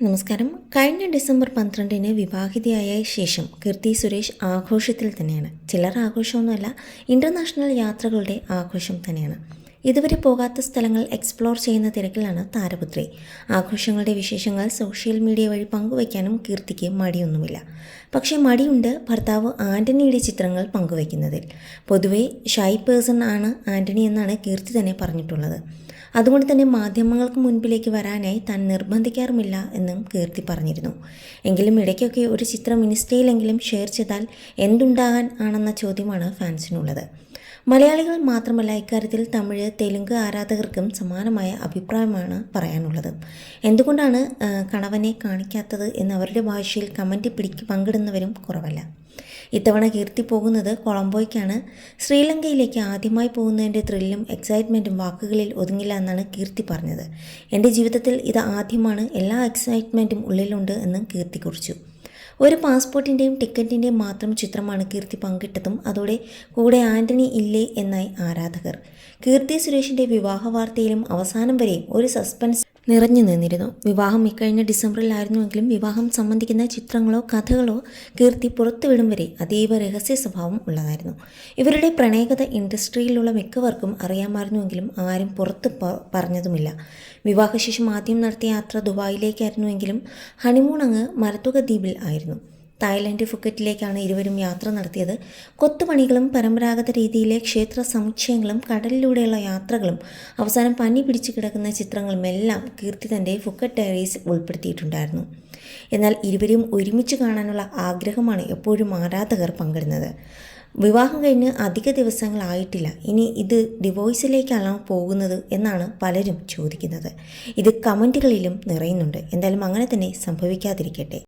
നമസ്കാരം. കഴിഞ്ഞ ഡിസംബർ പന്ത്രണ്ടിന് വിവാഹിതയായ ശേഷം കീർത്തി സുരേഷ് ആഘോഷത്തിൽ തന്നെയാണ്. ചിലർ ആഘോഷമൊന്നുമല്ല ഇന്റർനാഷണൽ യാത്രകളുടെ ആഘോഷം തന്നെയാണ്. ഇതുവരെ പോകാത്ത സ്ഥലങ്ങൾ എക്സ്പ്ലോർ ചെയ്യുന്ന തിരക്കിലാണ് താരപുത്രി. ആഘോഷങ്ങളുടെ വിശേഷങ്ങൾ സോഷ്യൽ മീഡിയ വഴി പങ്കുവയ്ക്കാനും കീർത്തിക്ക് മടിയൊന്നുമില്ല. പക്ഷേ മടിയുണ്ട് ഭർത്താവ് ആന്റണിയുടെ ചിത്രങ്ങൾ പങ്കുവയ്ക്കുന്നതിൽ. പൊതുവേ ഷൈ പേഴ്സൺ ആണ് ആന്റണി എന്നാണ് കീർത്തി തന്നെ പറഞ്ഞിട്ടുള്ളത്. അതുകൊണ്ട് തന്നെ മാധ്യമങ്ങൾക്ക് മുൻപിലേക്ക് വരാനായി താൻ നിർബന്ധിക്കാറുമില്ല എന്നും കീർത്തി പറഞ്ഞിരുന്നു. എങ്കിലും ഇടയ്ക്കൊക്കെ ഒരു ചിത്രം ഇൻസ്റ്റയിലെങ്കിലും ഷെയർ ചെയ്താൽ എന്തുണ്ടാകാൻ ആണെന്ന ചോദ്യമാണ് ഫാൻസിനുള്ളത് മലയാളികൾ മാത്രമല്ല ഇക്കാര്യത്തിൽ തമിഴ് തെലുങ്ക് ആരാധകർക്കും സമാനമായ അഭിപ്രായമാണ് പറയാനുള്ളത്. എന്തുകൊണ്ടാണ് കണവനെ കാണിക്കാത്തത് എന്ന് അവരുടെ ഭാഷയിൽ കമന്റ് പിടിക്ക് പങ്കിടുന്നവരും കുറവല്ല. ഇത്തവണ കീർത്തി പോകുന്നത് കൊളംബോയ്ക്കാണ്. ശ്രീലങ്കയിലേക്ക് ആദ്യമായി പോകുന്നതിന്റെ ത്രില്ലും എക്സൈറ്റ്മെന്റും വാക്കുകളിൽ ഒതുങ്ങില്ല എന്നാണ് കീർത്തി പറഞ്ഞത്. എന്റെ ജീവിതത്തിൽ ഇത് ആദ്യമാണ്. എല്ലാ എക്സൈറ്റ്മെന്റും ഉള്ളിലുണ്ട് എന്ന് കീർത്തി കുറിച്ചു. ഒരു പാസ്പോർട്ടിന്റെയും ടിക്കറ്റിന്റെയും മാത്രം ചിത്രമാണ് കീർത്തി പങ്കിട്ടതും. അതോടെ കൂടെ ആന്റണി ഇല്ലേ എന്നായി ആരാധകർ. കീർത്തി സുരേഷിന്റെ വിവാഹ വാർത്തയിലും അവസാനം വരെയും ഒരു സസ്പെൻസ് നിറഞ്ഞു നിന്നിരുന്നു. വിവാഹം ഇക്കഴിഞ്ഞ ഡിസംബറിലായിരുന്നുവെങ്കിലും വിവാഹം സംബന്ധിക്കുന്ന ചിത്രങ്ങളോ കഥകളോ കീർത്തി പുറത്തുവിടും വരെ അതീവ രഹസ്യ സ്വഭാവം ഉള്ളതായിരുന്നു. ഇവരുടെ പ്രണയകഥ ഇൻഡസ്ട്രിയിലുള്ള മിക്കവർക്കും അറിയാമായിരുന്നുവെങ്കിലും ആരും പുറത്ത് പറഞ്ഞതുമില്ല. വിവാഹശേഷം ആദ്യം നടത്തിയ യാത്ര ദുബായിലേക്കായിരുന്നുവെങ്കിലും ഹണിമൂൺ അങ്ങ് മരത്തുക ദ്വീപിൽ ആയിരുന്നു. തായ്ലൻഡ് ഫുക്കറ്റിലേക്കാണ് ഇരുവരും യാത്ര നടത്തിയത്. കൊത്തുപണികളും പരമ്പരാഗത രീതിയിലെ ക്ഷേത്ര സമുച്ചയങ്ങളും കടലിലൂടെയുള്ള യാത്രകളും അവസാനം പനി പിടിച്ചു കിടക്കുന്ന ചിത്രങ്ങളുമെല്ലാം കീർത്തി തന്റെ ഫുക്കറ്റ് ഡയറീസ് ഉൾപ്പെടുത്തിയിട്ടുണ്ടായിരുന്നു. എന്നാൽ ഇരുവരും ഒരുമിച്ച് കാണാനുള്ള ആഗ്രഹമാണ് എപ്പോഴും ആരാധകർ പങ്കിടുന്നത്. വിവാഹം കഴിഞ്ഞ് അധിക ദിവസങ്ങളായിട്ടില്ല ഇനി ഇത് ഡിവോഴ്സിലേക്കാണോ പോകുന്നത് എന്നാണ് പലരും ചോദിക്കുന്നത്. ഇത് കമന്റുകളിലും നിറയുന്നുണ്ട്. എന്തായാലും അങ്ങനെ തന്നെ സംഭവിക്കാതിരിക്കട്ടെ.